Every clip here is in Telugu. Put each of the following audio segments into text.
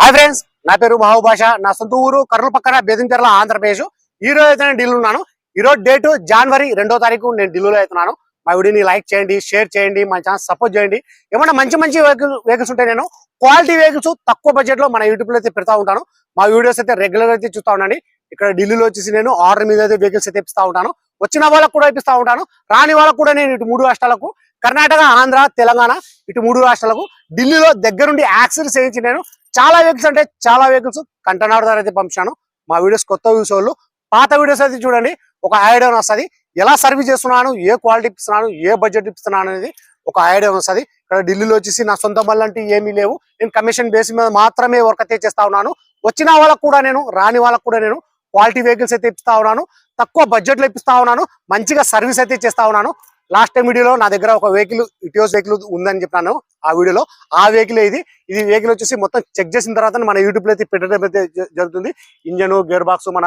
హాయ్ ఫ్రెండ్స్ నా పేరు మహబూబ్ భాష నా సొంత ఊరు కర్నూలు పక్కన బెదించెర్ల ఆంధ్రప్రదేశ్. ఈ రోజు అయితే నేను ఢిల్లీ ఉన్నాను. ఈ రోజు డేట్ జనవరి రెండో తారీఖు నేను ఢిల్లీలో అవుతున్నాను మా వీడియోని లైక్ చేయండి షేర్ చేయండి మా ఛానల్ సపోర్ట్ చేయండి. ఏమన్నా మంచి మంచి వెహికల్ వెహికల్స్ ఉంటాయి నేను క్వాలిటీ వెహికల్స్ తక్కువ బడ్జెట్లో మన యూట్యూబ్లో అయితే పెడతా ఉంటాను. మా వీడియోస్ అయితే రెగ్యులర్ అయితే చూస్తా ఉండండి. ఇక్కడ ఢిల్లీలో వచ్చేసి నేను ఆర్డర్ మీద అయితే వెహికల్స్ అయితే ఇప్పిస్తా ఉంటాను. వచ్చిన వాళ్ళకు కూడా ఇప్పిస్తా ఉంటాను. రాని వాళ్ళకు కూడా నేను ఇటు మూడు రాష్ట్రాలకు కర్ణాటక ఆంధ్ర తెలంగాణ ఇటు మూడు రాష్ట్రాలకు ఢిల్లీలో దగ్గరుండి యాక్సిడెంట్స్ చేయించి నేను చాలా వెహికల్స్ అంటే చాలా వెహికల్స్ కంటనాడు ద్వారా అయితే పంపించాను. మా వీడియోస్ కొత్త వ్యూస్ వాళ్ళు పాత వీడియోస్ అయితే చూడండి ఒక ఐడియా వస్తుంది. ఎలా సర్వీస్ చేస్తున్నాను ఏ క్వాలిటీ ఇస్తున్నాను ఏ బడ్జెట్ ఇస్తున్నాను అనేది ఒక ఐడియా వస్తుంది. ఇక్కడ ఢిల్లీలో వచ్చేసి నా సొంత బళ్ళు అంటే ఏమీ లేవు. నేను కమిషన్ బేస్ మీద మాత్రమే వర్క్ అయితే చేస్తా ఉన్నాను. వచ్చిన వాళ్ళకు కూడా నేను రాని వాళ్ళకు కూడా నేను క్వాలిటీ వెహికల్స్ అయితే ఇప్పిస్తా ఉన్నాను. తక్కువ బడ్జెట్లో ఇప్పిస్తా ఉన్నాను. మంచిగా సర్వీస్ అయితే చేస్తా ఉన్నాను. లాస్ట్ టైం వీడియోలో నా దగ్గర ఒక వెహికల్ ఇటియోస్ వెహికల్ ఉందని చెప్పాను ఆ వీడియోలో ఆ వెహికల్ ఇది. ఇది వెహికల్ వచ్చేసి మొత్తం చెక్ చేసిన తర్వాత మన యూట్యూబ్లో అయితే పెట్టడం అయితే జరుగుతుంది. ఇంజన్ గేర్ బాక్స్ మన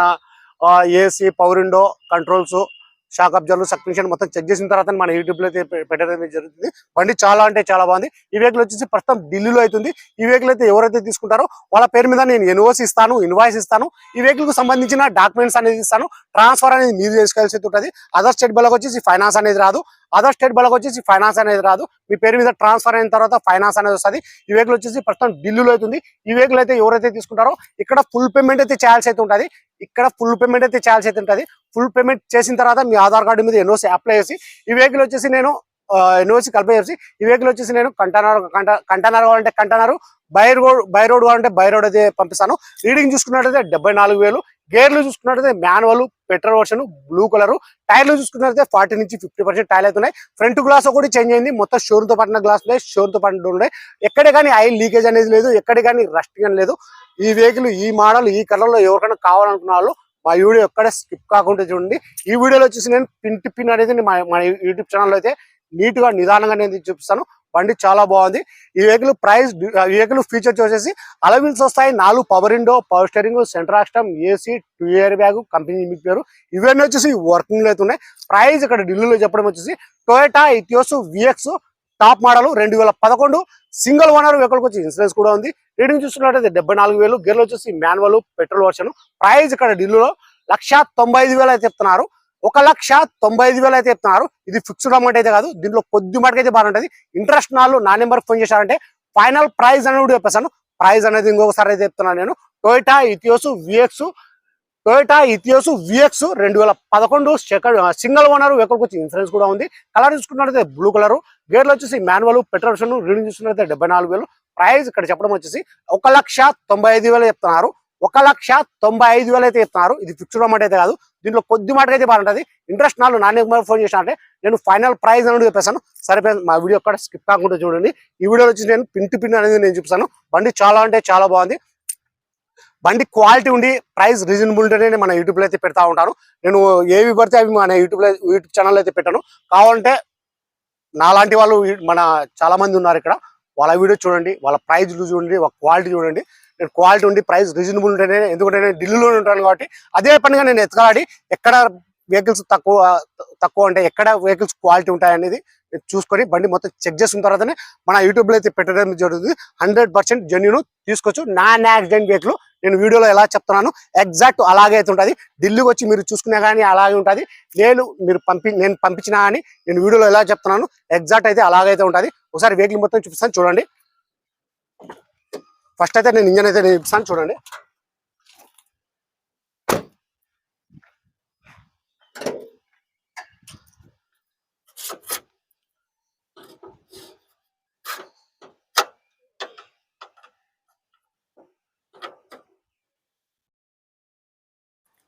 AC power window controls shock absorb suspension మొత్తం చెక్ చేసిన తర్వాత మన యూట్యూబ్లో అయితే పెట్టడం జరుగుతుంది. బండి చాలా అంటే చాలా బాగుంది. ఈ వెహికల్ వచ్చేసి ప్రస్తుతం ఢిల్లీలో అవుతుంది. ఈ వెహికల్ అయితే ఎవరైతే తీసుకుంటారో వాళ్ళ పేరు మీద నేను ఎన్ఓసి ఇస్తాను ఇన్వాయిస్ ఇస్తాను. ఈ వెహికల్కు సంబంధించిన డాక్యుమెంట్స్ అనేది ఇస్తాను. ట్రాన్స్ఫర్ అనేది మీరు చేసుకోవాల్సి ఉంటుంది. అదర్ స్టేట్ బలకు వచ్చేసి ఫైనాన్స్ అనేది రాదు. అదర్ స్టేట్ బలకు వచ్చేసి ఫైనాన్స్ అనేది రాదు. మీ పేరు మీద ట్రాన్స్ఫర్ అయిన తర్వాత ఫైనాన్స్ అనేది వస్తుంది. ఈ వెహికల్ వచ్చేసి ప్రస్తుతం ఢిల్లీలో అవుతుంది. ఈ వెహికల్ అయితే ఎవరైతే తీసుకుంటారో ఇక్కడ ఫుల్ పేమెంట్ అయితే చేయాల్సి అయితే ఉంటుంది. ఇక్కడ ఫుల్ పేమెంట్ అయితే చేయాల్సి అయితే ఉంటుంది. ఫుల్ పేమెంట్ చేసిన తర్వాత మీ ఆధార్ కార్డు మీద ఎన్ఓసి అప్లై చేసి ఈ వెహికల్ వచ్చేసి నేను ఎన్ఓసి కలిపి చేసి ఈ వెహికల్ వచ్చేసి నేను కంటైనర్ కంటనర్ కావాలంటే container by road by road కావాలంటే బై రోడ్ అయితే పంపిస్తాను. రీడింగ్ చూసుకున్నట్లయితే డెబ్బై నాలుగు వేలు గేర్లు చూసుకున్నట్టయితే manual petrol version blue colour. టైర్లు చూసుకున్నట్టయితే ఫార్టీ నుంచి ఫిఫ్టీ పర్సెంట్ టైర్లు అవుతున్నాయి ఫ్రంట్ గ్లాస్ కూడా చేంజ్ అయింది. మొత్తం షోరూమ్తో తో గ్లాస్ ఉన్నాయి. షోరూమ్తో పట్టిన ఉన్నాయి. ఎక్కడ కానీ ఆయిల్ లీకేజ్ అనేది లేదు. ఎక్కడ కానీ రస్టింగ్ అని లేదు. ఈ వెహికల్ ఈ మోడల్ ఈ కలర్లో ఎవరికైనా కావాలనుకున్న వాళ్ళు మా వీడియో ఎక్కడ స్కిప్ కాకుండా చూడండి. ఈ వీడియోలో వచ్చేసి నేను పిన్ టు పిన్ అనేది మా మన యూట్యూబ్ ఛానల్లో అయితే నీట్గా నిదానంగా నేను చూపిస్తాను. బండి చాలా బాగుంది. ఈ వెహికల్ ప్రైస్ ఈ వెహికల్ ఫీచర్స్ వచ్చేసి అలవిల్స్ వస్తాయి. నాలుగు power window power steering centre ఆస్టమ్ AC two air bag company మీ పేరు. ఇవన్నీ వచ్చేసి వర్కింగ్ అయితే ఉన్నాయి. ప్రైస్ ఇక్కడ ఢిల్లీలో చెప్పడం వచ్చేసి Toyota Etios VX top model రెండు వేల పదకొండు. సింగిల్ ఓనర్ వెహికల్కి వచ్చి ఇన్సూరెన్స్ కూడా ఉంది. రీడింగ్ చూసుకున్నట్టయితే డెబ్బై నాలుగు వేలు. గేర్లు వచ్చేసి మాన్యువల్ పెట్రోల్ వర్షన్. ప్రైస్ ఇక్కడ ఢిల్లీలో లక్ష తొంభై ఐదు వేలు అయితే చెప్తున్నారు. ఒక లక్ష తొంభై ఐదు వేలు అయితే చెప్తున్నారు. ఇది ఫిక్స్డ్ అమౌంట్ అయితే కాదు. దీంట్లో కొద్ది మటుకు బాగుంటుంది ఇంట్రెస్ట్ నాలుగు నా నెంబర్ ఫోన్ చేశారంటే ఫైనల్ ప్రైస్ అనేది కూడా చెప్పేసాను ప్రైజ్ అనేది ఇంకొకసారి అయితే చెప్తున్నాను నేను. Toyota Etios VX Toyota Etios VX రెండు వేల పదకొండు సెకండ్ సింగిల్ ఓనర్ ఎక్కడికి వచ్చి ఇన్సూరెన్స్ కూడా ఉంది. కలర్ చూసుకున్నట్టయితే బ్లూ కలర్ గేర్లు వచ్చేసి మాన్యువల్ పెట్రోల్ రీడింగ్ చూసుకున్నట్టయితే డెబ్బై నాలుగు వేలు. ప్రైస్ ఇక్కడ చెప్పడం వచ్చేసి ఒక లక్ష తొంభై ఐదు వేలు చెప్తున్నారు. ఒక లక్ష తొంభై ఐదు వేలు అయితే ఇస్తున్నారు. ఇది ఫిక్స్డ్ అమౌంట్ అయితే కాదు. దీంట్లో కొద్ది మాటకి అయితే బాగుంటుంది. ఇంట్రెస్ట్ నాలుగు నాన్న ఫోన్ చేసినట్టే నేను ఫైనల్ ప్రైస్ అనేది చెప్పేసాను సరిపోయింది మా వీడియో కూడా స్కిప్ కాకుండా చూడండి. ఈ వీడియోలో వచ్చి నేను పిన్ పిన్ అనేది నేను చూపిస్తాను. బండి చాలా అంటే చాలా బాగుంది. బండి క్వాలిటీ ఉండి ప్రైస్ రీజనబుల్ ఉంటేనే మన యూట్యూబ్లో అయితే పెడతా ఉంటాను. నేను ఏవి పడితే అవి మన యూట్యూబ్లో యూట్యూబ్ ఛానల్ అయితే పెట్టాను. కావాలంటే నాలాంటి వాళ్ళు మన చాలా మంది ఉన్నారు ఇక్కడ. వాళ్ళ వీడియో చూడండి వాళ్ళ ప్రైజ్లు చూడండి వాళ్ళ క్వాలిటీ చూడండి. నేను క్వాలిటీ ఉండి ప్రైస్ రీజనబుల్ ఉంటేనే ఎందుకంటే నేను ఢిల్లీలోనే ఉంటాను కాబట్టి అదే పనిగా నేను ఎత్తుకలాడి ఎక్కడ వెహికల్స్ తక్కువ తక్కువ అంటే ఎక్కడ వెహికల్స్ క్వాలిటీ ఉంటాయి అనేది నేను చూసుకొని బండి మొత్తం చెక్ చేసిన తర్వాతనే మన యూట్యూబ్లో అయితే పెట్టడం జరుగుతుంది. హండ్రెడ్ పర్సెంట్ జెన్యున్ తీసుకోవచ్చు. Non accident vehicle. నేను వీడియోలో ఎలా చెప్తున్నాను ఎగ్జాక్ట్ అలాగే అయితే ఉంటుంది. ఢిల్లీకి వచ్చి మీరు చూసుకునే కానీ అలాగే ఉంటుంది. నేను మీరు పంపి నేను పంపించినా కానీ నేను వీడియోలో ఎలా చెప్తున్నాను ఎగ్జాక్ట్ అయితే అలాగైతే ఉంటుంది. ఒకసారి వెహికల్ మొత్తం చూపిస్తాను చూడండి. ఫస్ట్ అయితే నేను ఇంజన్ అయితే నేను చూడండి.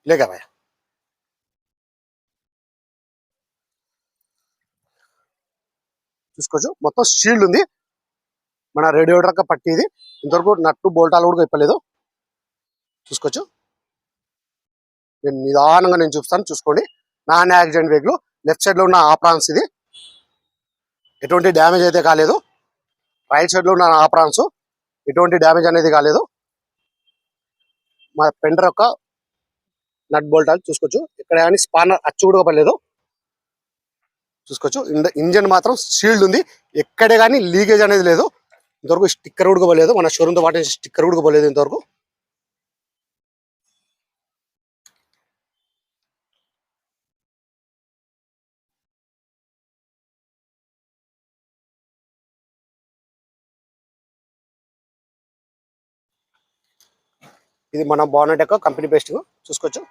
లేక భయ చూసుకోవచ్చు మొత్తం షీల్డ్ ఉంది. మన రేడియేటర్ పట్టి ఇది ఇంతవరకు నట్టు బోల్టాలు కూడా ఇప్పలేదు చూసుకోవచ్చు. నేను నిదానంగా నేను చూపిస్తాను. చూసుకోండి. Non accident vehicle. లెఫ్ట్ సైడ్లో ఉన్న ఆప్రాన్స్ ఇది. ఎటువంటి డ్యామేజ్ అయితే కాలేదు. రైట్ సైడ్లో ఉన్న ఆప్రాన్స్. ఎటువంటి డ్యామేజ్ అనేది కాలేదు. మా పెండర్ యొక్క నట్ బోల్టాలు చూసుకోవచ్చు. ఇక్కడ కానీ స్పానర్ అచ్చు కూడా పడలేదు. చూసుకోవచ్చు. ఇంజన్ మాత్రం షీల్డ్ ఉంది. ఎక్కడే కానీ లీకేజ్ అనేది లేదు. ఇంతవరకు స్టిక్కర్ కూడా పోలేదు. మన షోరూమ్తో పాటు స్టిక్కర్ కూడా పోలేదు ఇంతవరకు. ఇది మన బాగున్నట్టు కంపెనీ బెస్ట్ చూసుకోవచ్చు.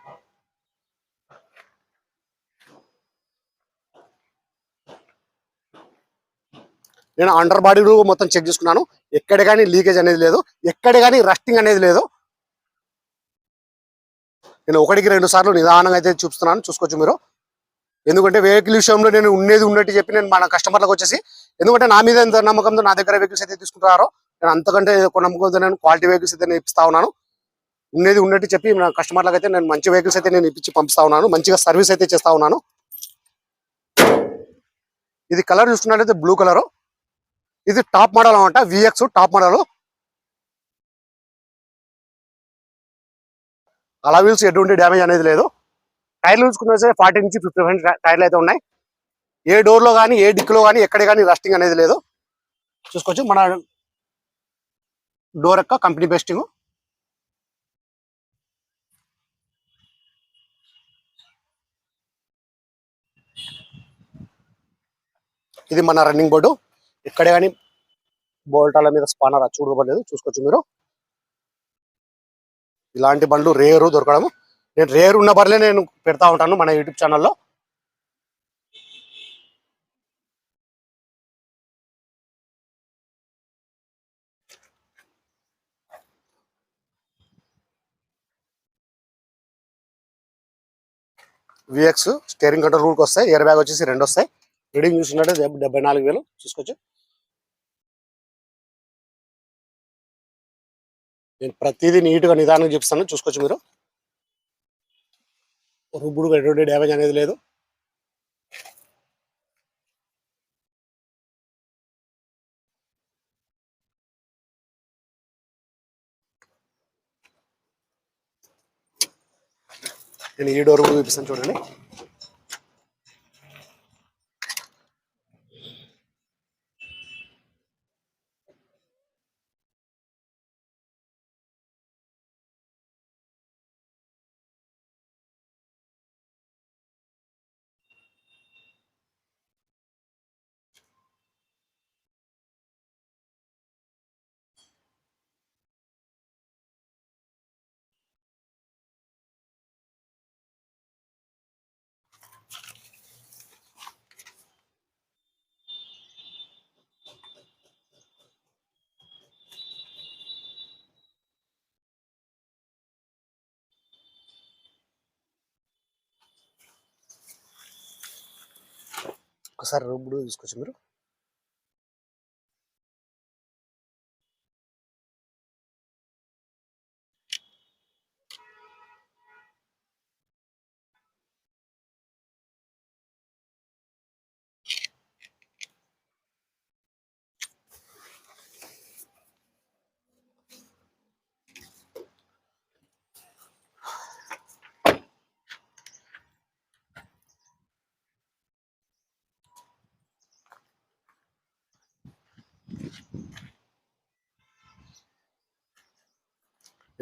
నేను అండర్ బాడీ మొత్తం చెక్ చేసుకున్నాను. ఎక్కడ కానీ లీకేజ్ అనేది లేదు. ఎక్కడ కానీ రస్టింగ్ అనేది లేదు. నేను ఒకటికి రెండు సార్లు నిదానంగా అయితే చూపిస్తున్నాను. చూసుకోవచ్చు మీరు. ఎందుకంటే వెహికల్ విషయంలో నేను ఉండేది ఉన్నట్టు చెప్పి నేను మన కస్టమర్లకు వచ్చేసి ఎందుకంటే నా మీద ఎంత నమ్మకంతో నా దగ్గర వెహికల్స్ అయితే తీసుకుంటారో నేను అంతకంటే నమ్మకంతో నేను క్వాలిటీ వెహికల్స్ అయితే నేను ఇప్పిస్తా ఉన్నాను. ఉండేది ఉన్నట్టు చెప్పి నా కస్టమర్లకు అయితే నేను మంచి వెహికల్స్ అయితే నేను ఇప్పించి పంపిస్తా ఉన్నాను. మంచిగా సర్వీస్ అయితే చేస్తా ఉన్నాను. ఇది కలర్ చూసుకున్నట్లయితే బ్లూ కలర్ ఇది టాప్ మోడల్ అనమాట విఎక్స్ టాప్ మోడల్. అలా వీల్స్ ఎటువంటి డ్యామేజ్ అనేది లేదు. టైర్లు చూసుకున్నా సరే ఫార్టీ నుంచి ఫిఫ్టీ పర్సెంట్ టైర్లు అయితే ఉన్నాయి. ఏ డోర్లో కానీ ఏ డిక్లో కానీ ఎక్కడ కానీ రస్టింగ్ అనేది లేదు. చూసుకోవచ్చు మన డోర్ యొక్క కంపెనీ బెస్టింగ్. ఇది మన రన్నింగ్ బోర్డు. ఇక్కడే కానీ బోల్టాల మీద స్పానర్ చూడబడలేదు. చూసుకోవచ్చు మీరు. ఇలాంటి బండ్లు రేరు దొరకడం నేను రేరు ఉన్న బర్లే నేను పెడతా ఉంటాను మన యూట్యూబ్ ఛానల్లో. విఎక్స్ స్టీరింగ్ కంట్రోల్ రూల్కి వస్తాయి. ఇయర్ బ్యాగ్ వచ్చేసి రెండు వస్తాయి. రీడింగ్ చూసినట్టు డెబ్బై నాలుగు వేలు చూసుకోవచ్చు. నేను ప్రతిదీ నీట్గా నిదానంగా చూపిస్తాను చూసుకోవచ్చు మీరు. రుబ్బుడు ఎటువంటి డ్యామేజ్ అనేది లేదు. నేను ఈ డోర్ కూడా చూపిస్తాను చూడండి. ఒకసారి రుబ్బుడు చూసుకోవచ్చు మీరు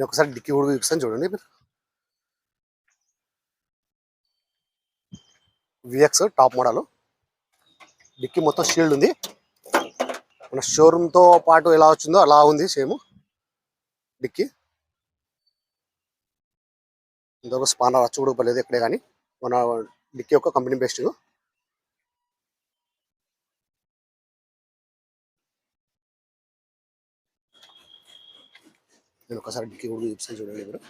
నేను ఒకసారి డిక్కీ కూడా చూపిస్తాను చూడండి మీరు. విఎక్స్ టాప్ మోడల్ డిక్కీ మొత్తం షీల్డ్ ఉంది. మన షోరూమ్తో పాటు ఎలా వచ్చిందో అలా ఉంది సేమ్ డిక్కీ. ఇంతవరకు స్పానర్ అచ్చు కూడా పర్లేదు ఎక్కడే కానీ. మన డిక్కీ యొక్క కంపెనీ బెస్ట్ నేను ఒకసారి డిక్కీ కూడా చూపిస్తాను చూడండి మీరు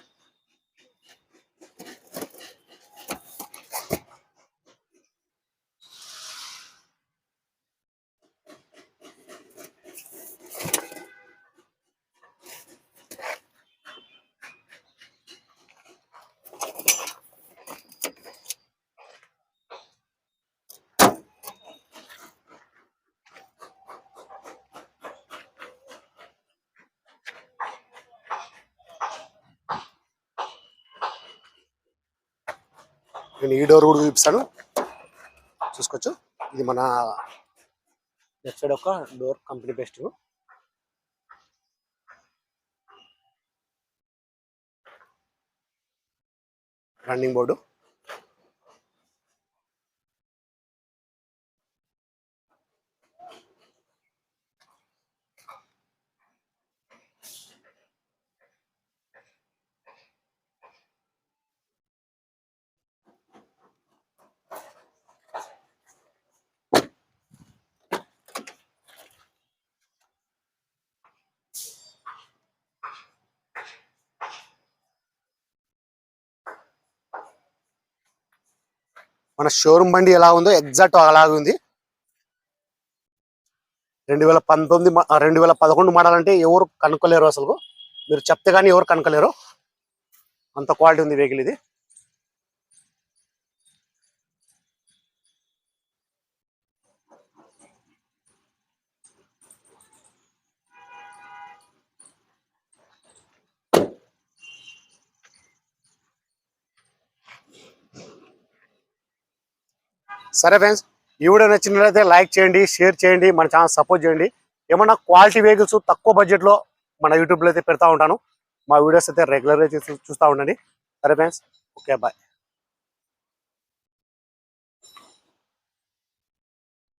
నేను ఈ డోర్ కూడా చూపిస్తాను. చూసుకోవచ్చు. ఇది మన లెఫ్ట్ సైడ్ ఒక door company best. Running board. మన షోరూమ్ బండి ఎలా ఉందో ఎగ్జాక్ట్ అలాగే ఉంది. రెండు వేల పంతొమ్మిది రెండు వేల పదకొండు మోడల్ అంటే ఎవరు కనుక్కోలేరు అసలు. మీరు చెప్తే కానీ ఎవరు కనుక్కోలేరు. అంత క్వాలిటీ ఉంది వెహికల్ ఇది. సరే ఫ్రెండ్స్ ఈ వీడియో నచ్చినట్లయితే లైక్ చేయండి షేర్ చేయండి మన ఛానల్ సపోర్ట్ చేయండి. ఏమన్నా క్వాలిటీ వెహికల్స్ తక్కువ బడ్జెట్లో మన యూట్యూబ్లో అయితే పెడతా ఉంటాను. మా వీడియోస్ అయితే రెగ్యులర్గా చూస్తూ ఉండండి. సరే ఫ్రెండ్స్ ఓకే బాయ్